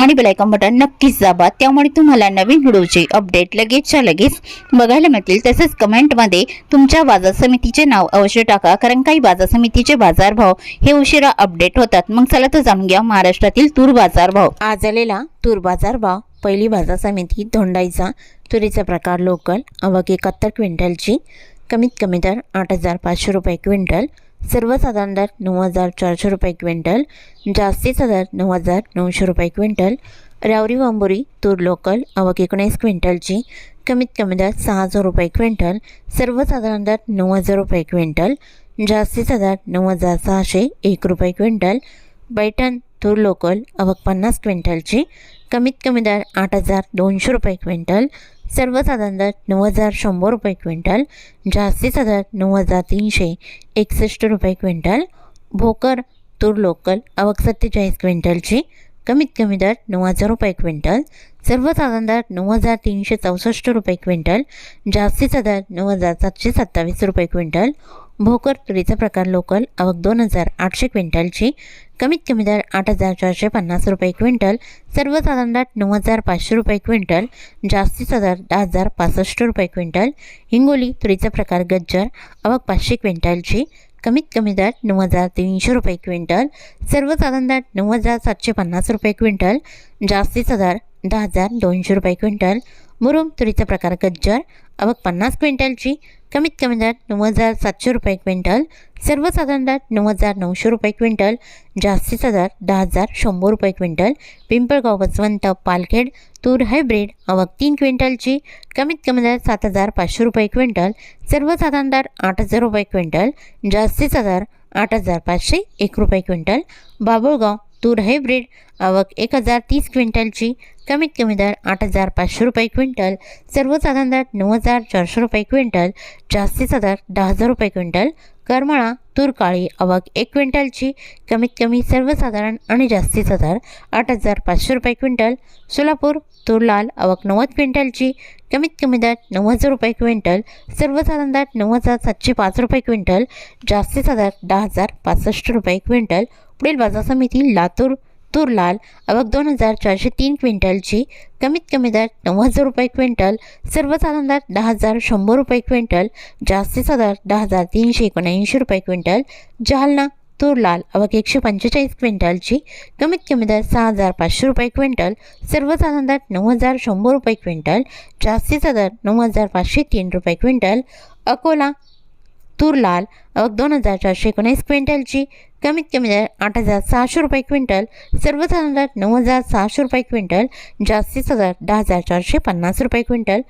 आणि bell icon button नक्कीच दाबा. त्यामुळे तुम्हाला नवीन व्हिडिओचे अपडेट लगेचच्या लगेच बघायला मिळतील. तसेच कमेंटमध्ये तुमच्या बाजार समितीचे नाव अवश्य टाका. कारण काही बाजार समितीचे बाजारभाव हे उशिरा अपडेट होतात. मग चला तर जाणून घ्या महाराष्ट्रातील तूर बाजारभाव आज आलेला तूर बाजारभाव पहिली बाजार समिती धोंडाईचा. तुरीचा प्रकार लोकल अवघ एकाहत्तर क्विंटलची. कमीत कमी दर आठ हजार पाचशे रुपये क्विंटल. सर्वसाधारण दर नऊ हजार चारशे रुपये क्विंटल जास्तीचा दर नऊ हजार नऊशे रुपये क्विंटल रावरी वांबोरी तूर लोकल आवक एकोणीस क्विंटलची कमीत कमी दर सहा हजार रुपये क्विंटल सर्वसाधारण दर नऊ हजार रुपये क्विंटल जास्तीचा दर नऊ हजार सहाशे एक रुपये क्विंटल बैठण तूर लोकल आवक पन्नास क्विंटलची कमीत कमी दर आठ हजार दोनशे रुपये क्विंटल सर्वसाधारण दर नऊ हजार शंभर रुपये क्विंटल जास्तीचा दर नऊ हजार तीनशे एकसष्ट रुपये क्विंटल भोकर तूर लोकल आवक सत्तेचाळीस क्विंटलची कमीत कमी दर नऊ हजार रुपये क्विंटल सर्वसाधारण दर नऊ हजार तीनशे चौसष्ट रुपये क्विंटल जास्तीचा दर नऊ हजार सातशे सत्तावीस रुपये क्विंटल भोकर तुरीचा प्रकार लोकल आवक दोन हजार आठशे क्विंटलची. कमीत कमी दर आठ हजार चारशे पन्नास रुपये क्विंटल. सर्वसाधारण दर नऊ हजार पाचशे रुपये क्विंटल. जास्तीचा दर दहा हजार पासष्ट रुपये क्विंटल. हिंगोली तुरीचा प्रकार गज्जर आवक पाचशे क्विंटलची. कमीत कमी दर नऊ हजार तीनशे रुपये क्विंटल. सर्वसाधारण दर नऊ हजार सातशे पन्नास रुपये क्विंटल. जास्तीचा दर दहा हजार दोनशे रुपये क्विंटल. मुरुम तुरीचा प्रकार गज्जर आवक पन्नास क्विंटलची. कमीत कमी दरात नऊ हजार सातशे रुपये क्विंटल सर्वसाधारण दरात नऊ हजार नऊशे रुपये क्विंटल जास्तीचा दर दहा हजार शंभर रुपये क्विंटल. पिंपळगाव बसवंत पालखेड तूर हायब्रिड आवक तीन क्विंटलची कमीत कमी दर सात हजार पाचशे रुपये क्विंटल सर्वसाधारण दर आठ हजार रुपये क्विंटल जास्तीचा दर आठ हजार पाचशे एक रुपये क्विंटल. बाबुळगाव तूर हायब्रिड आवक एक हजार तीस क्विंटलची कमीत कमी दर आठ हजार पाचशे रुपये क्विंटल सर्वसाधारण दर नऊ हजार चारशे रुपये क्विंटल जास्तीचा दर दहा हजार रुपये क्विंटल करमळा तूर काळी आवक एक क्विंटलची कमीत कमी सर्वसाधारण आणि जास्तीचा दर आठ हजार पाचशे रुपये क्विंटल सोलापूर तूर लाल आवक नव्वद क्विंटलची कमीत कमी दर नऊ हजार रुपये क्विंटल सर्वसाधारण दर नऊ हजार सातशे पाच रुपये क्विंटल जास्तीचा दर दहा हजार पासष्ट रुपये क्विंटल पुढील बाजार समिती लातूर तूर लाल दोन हजार चारशे तीन क्विंटलची कमीत कमी दर नऊ हजार रुपये क्विंटल सर्वसाधारण दर दहा हजार शंभर रुपये क्विंटल जास्तीचा दर दहा हजार तीनशे एकोणऐंशी रुपये क्विंटल जालना तूर लाल एकशे पंचेचाळीस क्विंटलची कमीत कमी दर सहा हजार पाचशे रुपये क्विंटल सर्वसाधारण दर नऊ हजार शंभर रुपये क्विंटल जास्तीचा दर नऊ हजार पाचशे तीन रुपये क्विंटल अकोला तुरलाल दोन हजार चारशे एकोणीस क्विंटलची कमीत कमी दर आठ हजार सहाशे रुपये क्विंटल सर्वसाधारण दर नऊ हजार सहाशे रुपये क्विंटल जास्तीचा दर दहा हजार चारशे पन्नास रुपये क्विंटल.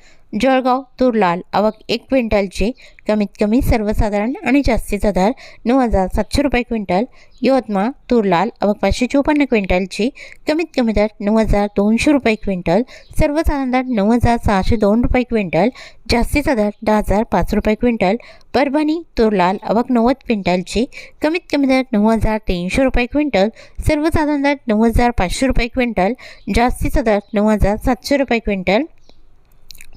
जळगाव तूर लाल आवक एक क्विंटलची कमीत कमी सर्वसाधारण आणि जास्तीचा दर नऊ हजार सातशे रुपये क्विंटल. यवतमाळ तूर लाल आवक पाचशे चोपन्न क्विंटलची कमीत कमी दर नऊ हजार दोनशे रुपये क्विंटल सर्वसाधारण दर नऊ हजार सहाशे दोन रुपये क्विंटल जास्तीचा दर दहा हजार पाच रुपये क्विंटल. परभणी तूर लाल आवक नव्वद क्विंटलची कमीत कमी दर नऊ हजार तीनशे रुपये क्विंटल सर्वसाधारण दर नऊ हजार पाचशे रुपये क्विंटल जास्तीचा दर नऊ हजार सातशे रुपये क्विंटल.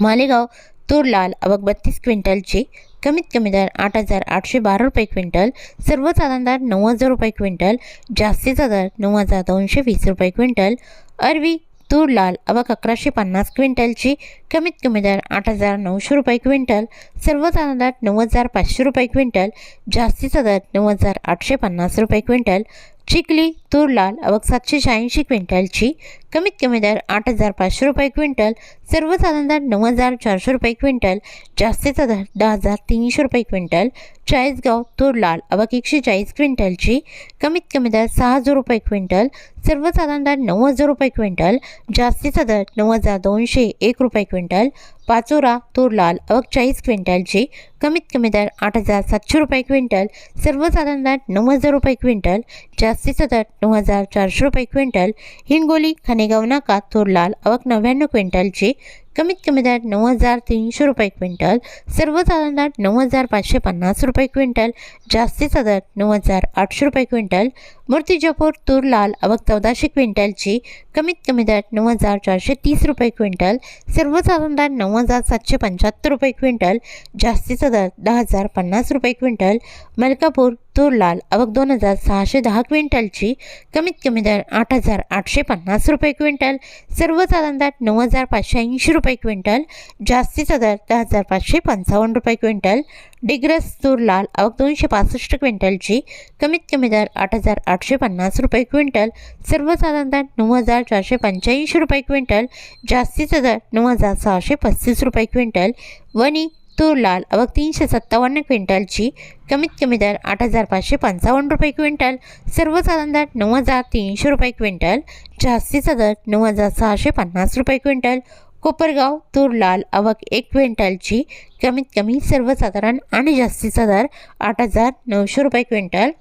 मालेगाव तूर लाल आवक बत्तीस क्विंटलची कमीत कमी दर आठ हजार आठशे बारा रुपये क्विंटल सर्वसाधारण दर नऊ हजार रुपये क्विंटल जास्तीचा दर नऊ हजार दोनशे वीस रुपये क्विंटल. अरवी तूर लाल अवक अकराशे पन्नास क्विंटलची. कमीत कमी दर आठ हजार नऊशे रुपये क्विंटल. सर्वसाधारण दर नऊ हजार पाचशे रुपये क्विंटल. जास्तीचा दर नऊ हजार आठशे पन्नास रुपये क्विंटल. चिकली तूर लाल आवक सातशे शहाऐंशी क्विंटलची. कमीत कमी दर आठ हजार पाचशे रुपये क्विंटल. सर्वसाधारण दर नऊ हजार चारशे रुपये क्विंटल. जास्तीचा दर दहा हजार तीनशे रुपये क्विंटल. चाळीसगाव तूर लाल आवक एकशे चाळीस क्विंटलची. कमीत कमी दर सहा हजार रुपये क्विंटल. सर्वसाधारण दर नऊ हजार रुपये क्विंटल. जास्तीचा दर नऊ हजार दोनशे एक रुपये क्विंटल. पाचोरा तूर लाल आवक चाळीस क्विंटलची. कमीत कमी दर आठ हजार सातशे रुपये क्विंटल. सर्वसाधारण दर नऊ हजार रुपये क्विंटल. जास्तीचा दर नऊ हजार चारशे रुपये क्विंटल हिंगोली खनेगाव नाका तूर लाल नव्याण्णव क्विंटलची कमीत कमी दर नऊ हजार तीनशे रुपये क्विंटल सर्वसाधारण दर नऊ हजार पाचशे पन्नास रुपये क्विंटल जास्तीचा दर नऊ हजार आठशे रुपये क्विंटल मूर्तिजापूर तूर लाल अवक चौदाशे क्विंटलची कमीत कमी दर नऊ हजार चारशे तीस रुपये क्विंटल सर्वसाधारण दर नऊ हजार सातशे पंच्याहत्तर रुपये क्विंटल जास्तीचा दर दहा हजार पन्नास रुपये क्विंटल मलकापूर तूर लाल अवक दोन हजार सहाशे दहा क्विंटलची कमीत कमी दर आठ हजार आठशे पन्नास रुपये क्विंटल सर्वसाधारण दर नऊ हजार पाचशे ऐंशी रुपये क्विंटल जास्तीचा दर दहा हजार पाचशे पंचावन्न रुपये क्विंटल डिग्रस तूर लाल आवक दोनशे पासष्ट क्विंटलची कमीत कमी दर आठ हजार आठशे पन्नास रुपये क्विंटल सर्वसाधारण दर नऊ हजार चारशे पंच्याऐंशी रुपये क्विंटल जास्तीचा दर नऊ हजार सहाशे पस्तीस रुपये क्विंटल वनी तूर लाल आवक तीनशे सत्तावन्न क्विंटलची कमीत कमी दर आठ हजार पाचशे पंचावन्न रुपये क्विंटल सर्वसाधारण दर नऊ हजार तीनशे रुपये क्विंटल जास्तीचा दर नऊ हजार सहाशे पन्नास रुपये क्विंटल कोपरगाव तूर लाल आवक एक क्विंटलची कमीत कमी सर्वसाधारण आणि जास्तीचा दर आठ हजार नऊशे रुपये क्विंटल.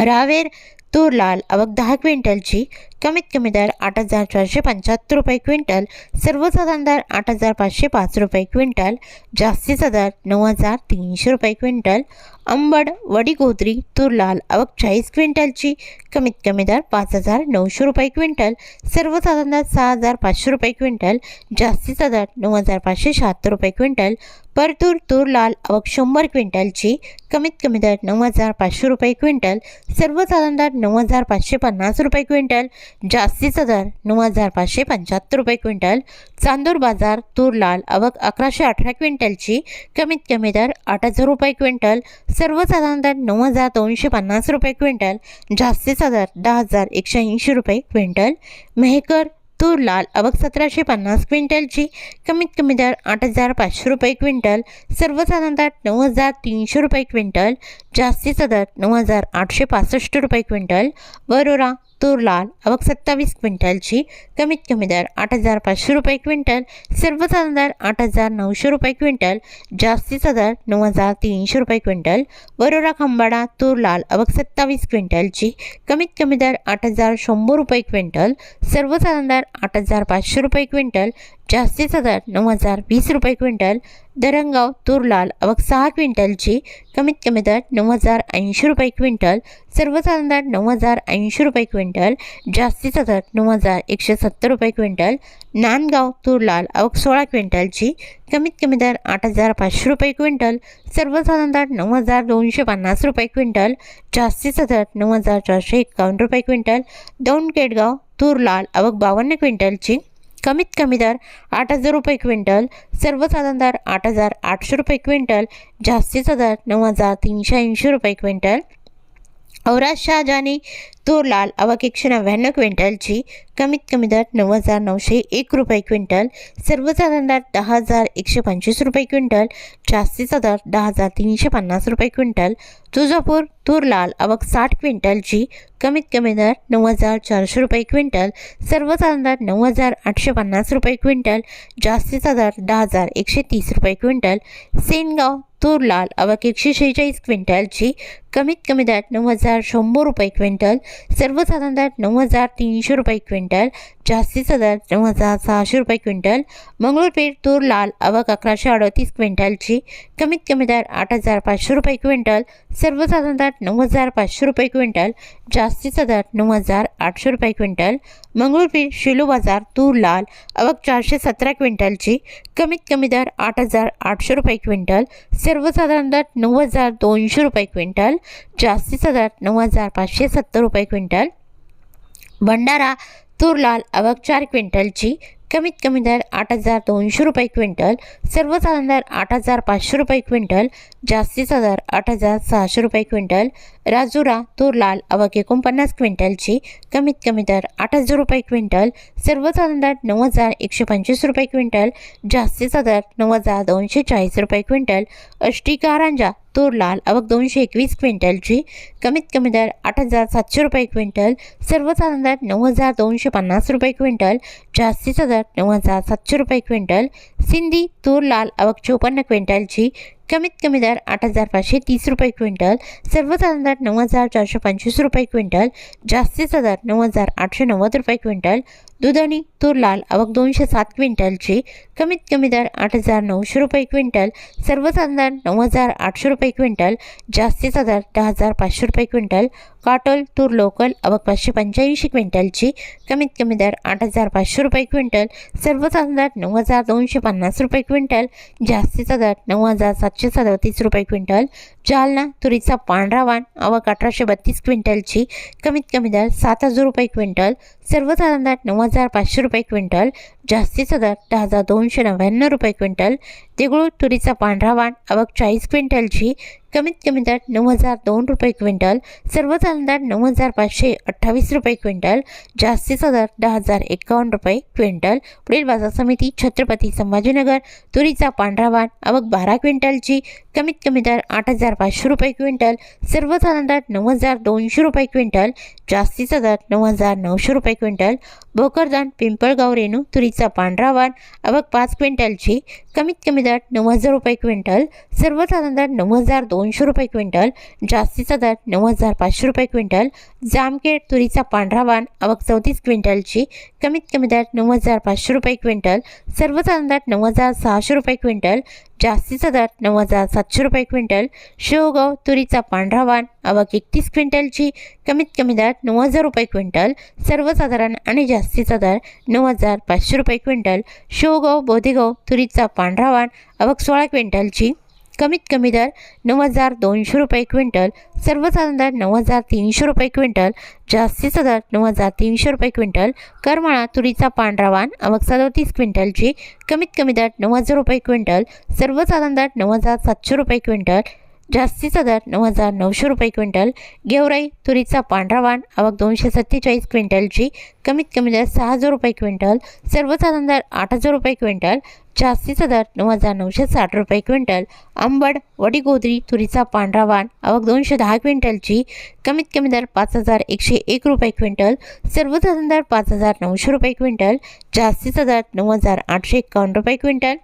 रावेर तूर लाल आवक दहा क्विंटलची कमीत कमी दर आठ हजार चारशे पंच्याहत्तर रुपये क्विंटल सर्वसाधारण दर आठ हजार पाचशे पाच रुपये क्विंटल जास्तीचा दर नऊ हजार तीनशे रुपये क्विंटल अंबड वडीगोदरी तूर लाल आवक चाळीस क्विंटलची कमीत कमी दर पाच हजार नऊशे रुपये क्विंटल सर्वसाधारण दर सहा हजार पाचशे रुपये क्विंटल जास्तीचा दर नऊ हजार पाचशे शहात्तर रुपये क्विंटल परतूर तूर लाल आवक शंभर क्विंटलची कमीत कमी दर नऊ हजार पाचशे रुपये क्विंटल सर्वसाधारण दर नऊ हजार पाचशे पन्नास रुपये क्विंटल जास्तीचा दर नऊ हजार पाचशे पंच्याहत्तर रुपये क्विंटल चांदूर बाजार तूर लाल आवक अकराशे अठरा क्विंटलची कमीत कमी दर आठ हजार रुपये क्विंटल सर्वसाधारण दर नऊ हजार दोनशे पन्नास रुपये क्विंटल जास्तीचा दर दहा हजार एकशे ऐंशी रुपये क्विंटल मेहकर तूर लाल आवक सतराशे पन्नास क्विंटलची. कमीत कमी दर आठ हजार पाचशे रुपये क्विंटल. सर्वसाधारणतः नऊ हजार तीनशे रुपये क्विंटल. जास्तीचा दर नऊ हजार आठशे पासष्ट रुपये क्विंटल वरोरा तूर लाल आवक सत्तावीस क्विंटलची कमीत कमी दर आठ हजार पाचशे रुपये क्विंटल सर्वसाधारण दर आठ हजार नऊशे रुपये क्विंटल जास्तीचा दर नऊ हजार तीनशे रुपये क्विंटल वरोरा खंबाडा तूर लाल आवक सत्तावीस क्विंटलची कमीत कमी दर आठ हजार शंभर रुपये क्विंटल सर्वसाधारण दर आठ हजार पाचशे रुपये क्विंटल जास्तीचा दर नऊ हजार वीस रुपये क्विंटल दरंगाव तूर लाल आवक सहा क्विंटलची कमीत कमी दर नऊ हजार ऐंशी रुपये क्विंटल सर्वसाधारण दर नऊ हजार ऐंशी रुपये क्विंटल जास्तीचा दर नऊ हजार एकशे सत्तर रुपये क्विंटल नांदगाव तूर लाल आवक सोळा क्विंटलची कमीत कमी दर आठ हजार पाचशे रुपये क्विंटल सर्वसाधारण दर नऊ हजार दोनशे पन्नास रुपये क्विंटल जास्तीचा दर नऊ हजार चारशे एकावन्न रुपये क्विंटल दौंड केडगाव तूर लाल आवक बावन्न क्विंटलची कमीत कमी दर आठ हजार रुपये क्विंटल सर्वसाधारण दर आठ हजार आठशे रुपये क्विंटल जास्तीचा दर नऊ हजार तीनशे ऐंशी रुपये क्विंटल. औराज शहाजानी तूर लाल आवक एकशे नव्याण्णव क्विंटलची कमीत कमी दर नऊ हजार नऊशे एक रुपये क्विंटल सर्वसाधारण दर दहा हजार एकशे पंचवीस रुपये क्विंटल जास्तीचा दर दहा हजार तीनशे पन्नास रुपये क्विंटल. तुळजापूर तूर लाल आवक साठ क्विंटलची कमीत कमी दर नऊ हजार चारशे रुपये क्विंटल सर्वसाधारण दर नऊ हजार आठशे पन्नास रुपये क्विंटल जास्तीचा दर दहा हजार एकशे तीस रुपये क्विंटल. सेनगाव तूर लाल अवक एकशे शेहेचाळीस क्विंटलची कमीत कमी दर नऊ हजार शंभर रुपये क्विंटल सर्वसाधारण दर नऊ हजार तीनशे रुपये क्विंटल जास्तीचा दर नऊ हजार सहाशे रुपये क्विंटल मंगळूरपेठ तूर लाल आवक अकराशे अडतीस क्विंटलची कमीत कमी दर आठ हजार पाचशे रुपये क्विंटल सर्वसाधारण दर नऊ हजार पाचशे रुपये क्विंटल जास्तीचा दर नऊ हजार आठशे रुपये क्विंटल मंगळूरपीर शिलू बाजार तूर लाल अवक चारशे सतरा क्विंटलची कमीत कमी दर आठ हजार आठशे रुपये क्विंटल सर्वसाधारण दर नऊ हजार दोनशे रुपये क्विंटल जास्तीचा दर नऊ हजार पाचशे सत्तर रुपये क्विंटल. भंडारा तूर लाल अवक चार क्विंटलची कमीत कमी दर आठ हजार दोनशे रुपये क्विंटल सर्वसाधारण दर आठ हजार पाचशे रुपये क्विंटल जास्तीचा दर आठ हजार सहाशे रुपये क्विंटल राजुरा तूर लाल आवक एकोणपन्नास क्विंटलची कमीत कमी दर आठ हजार रुपये क्विंटल सर्वसाधारण दर नऊ हजार एकशे पंचवीस रुपये क्विंटल जास्तीचा दर नऊ हजार दोनशे चाळीस रुपये क्विंटल अष्टिका रांजा तूर लाल आवक दोनशे एकवीस क्विंटलची. कमीत कमी दर आठ हजार सातशे रुपये क्विंटल. सर्वसाधारण दर नऊ हजार दोनशे पन्नास रुपये क्विंटल. जास्तीचा दर नऊ हजार सातशे रुपये क्विंटल. सिंधी तूर लाल आवक चोपन्न क्विंटलची. कमीत कमी दर आठ हजार पाचशे तीस रुपये क्विंटल सर्वसाधारण दर नऊ हजार चारशे पंचवीस रुपये क्विंटल जास्तीचा दर नऊ हजार आठशे नव्वद रुपये क्विंटल दुधणी तूर लाल आवक दोनशे सात क्विंटलची कमीत कमी दर आठ हजार नऊशे रुपये क्विंटल सर्वसाधारण दर नऊ हजार आठशे रुपये क्विंटल जास्तीचा दर दहा हजार पाचशे रुपये क्विंटल काटोल तूर लोकल अवघ पाचशे पंच्याऐंशी क्विंटलची कमीत कमी दर आठ हजार पाचशे रुपये क्विंटल सर्वसाधारण दर नऊ हजार दोनशे पन्नास रुपये क्विंटल जास्तीचा दर नऊ हजार सातशे सदतीस रुपये क्विंटल जालना तुरीचा पांढरा वाण अवघ अठराशे बत्तीस क्विंटलची कमीत कमी दर सात हजार रुपये क्विंटल सर्वसाधारण दर नऊ हजार पाचशे रुपये क्विंटल जास्तीचा दर दहा हजार दोनशे नव्याण्णव रुपये क्विंटल देगुळ तुरीचा पांढरा वाण आवक चाळीस क्विंटलची कमीत कमी दर नऊ हजार दोन रुपये क्विंटल सर्वसाधारण दर नऊ हजार पाचशे अठ्ठावीस रुपये क्विंटल जास्तीचा दर दहा हजार एकावन्न रुपये क्विंटल. पुढील बाजार समिती छत्रपती संभाजीनगर तुरीचा पांढरा वाण आवक बारा क्विंटलची कमीत कमी दर आठ हजार पाचशे रुपये क्विंटल सर्वसाधारण दर नऊ हजार दोनशे रुपये क्विंटल जास्तीचा दर नऊ हजार नऊशे रुपये क्विंटल. भोकरदान पिंपळगाव रेणू तुरीचा पांढरा वाण आवक पाच क्विंटलची कमीत कमी दर नऊ हजार रुपये क्विंटल सर्वसाधारण दर नऊ हजार दोनशे रुपये क्विंटल जास्तीचा दर नऊ हजार पाचशे रुपये क्विंटल जामखेड तुरीचा पांढरा वाण आवक चौतीस क्विंटलची कमीत कमी दर नऊ हजार पाचशे रुपये क्विंटल सर्वसाधारण दर नऊ हजार सहाशे रुपये क्विंटल जास्तीचा दर नऊ हजार सातशे रुपये क्विंटल शेवगाव तुरीचा पांढरा वाण अवाक एकतीस क्विंटलची कमीत कमी दर नऊ हजार रुपये क्विंटल सर्वसाधारण आणि जास्तीचा दर नऊ हजार पाचशे रुपये क्विंटल शेवगाव बोधेगाव तुरीचा पांढरा वाण अवाक सोळा क्विंटलची. कमीत कमी दर नऊ हजार दोनशे रुपये क्विंटल सर्वसाधारण दर नऊ हजार तीनशे रुपये क्विंटल जास्तीचा दर नऊ हजार तीनशे रुपये क्विंटल करमाळा तुरीचा पांढरा वाण आवक सदोतीस क्विंटलची कमीत कमी दर नऊ हजार रुपये क्विंटल सर्वसाधारण दर नऊ हजार सातशे रुपये क्विंटल जास्तीचा दर नऊ हजार नऊशे रुपये क्विंटल गेवराई तुरीचा पांढरा वाण आवक दोनशे सत्तेचाळीस क्विंटलची कमीत कमी दर सहा हजार रुपये क्विंटल सर्वसाधारण दर आठ हजार रुपये क्विंटल जास्तीचा दर नऊ हजार नऊशे साठ रुपये क्विंटल आंबड वडीगोदरी तुरीचा पांढरा वाण आवक दोनशे दहा क्विंटलची कमीत कमी दर पाच हजार एकशे एक रुपये क्विंटल सर्वसाधारण दर पाच हजार नऊशे रुपये क्विंटल जास्तीचा दर नऊ हजार आठशे एकावन्न रुपये क्विंटल.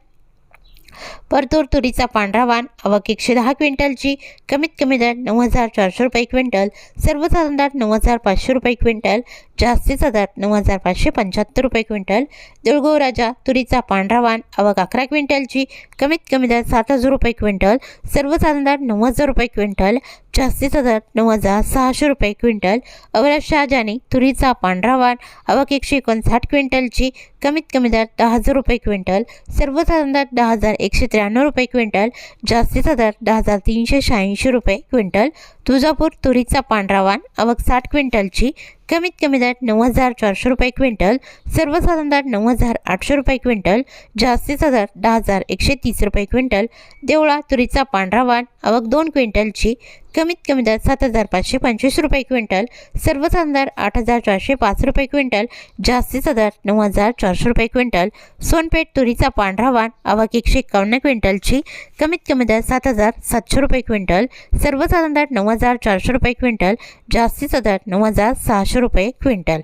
परतूर तुरीचा पांढरा वाण आवक एकशे दहा क्विंटलची कमीत कमी दर नऊ हजार चारशे रुपये क्विंटल सर्वसाधारण दर नऊ हजार पाचशे रुपये क्विंटल जास्तीचा दर नऊ हजार पाचशे पंच्याहत्तर रुपये क्विंटल. देऊळगाव राजा तुरीचा पांढरा वाण आवक अकरा क्विंटलची कमीत कमी दर सात हजार रुपये क्विंटल. सर्वसाधारण दर नऊ हजार रुपये क्विंटल. जास्तीचा दर नऊ हजार सहाशे रुपये क्विंटल. अवरा शहाजानी तुरीचा पांढरा वाण आवक एकशे एकोणसाठ क्विंटलची कमीत कमी दर दहा हजार रुपये क्विंटल. सर्वसाधारण दर दहा हजार एकशे त्र्याण्णव रुपये क्विंटल. जास्तीचा दर दहा हजार तीनशे शहाऐंशी रुपये क्विंटल. तुळजापूर तुरीचा पांढरा वाण आवक साठ क्विंटलची कमीत कमी दर नऊ हजार चारशे रुपये क्विंटल सर्वसाधारण दर नऊ हजार आठशे रुपये क्विंटल जास्तीचा दर दहा हजार एकशे तीस रुपये क्विंटल देवळा तुरीचा पांढरा वाण आवक दोन क्विंटलची कमीत कमी दर सात हजार पाचशे पंचवीस रुपये क्विंटल सर्वसाधारण दर आठ हजार चारशे पाच रुपये क्विंटल जास्तीचा दर नऊ हजार चारशे रुपये क्विंटल सोनपेठ तुरीचा पांढरा वाण आवक एकशे एकावन्न क्विंटलची कमीत कमी दर सात हजार सातशे रुपये क्विंटल सर्वसाधारण दर नऊ हजार चारशे रुपये क्विंटल जास्तीचा दर नऊ हजार सहाशे रुपये क्विंटल.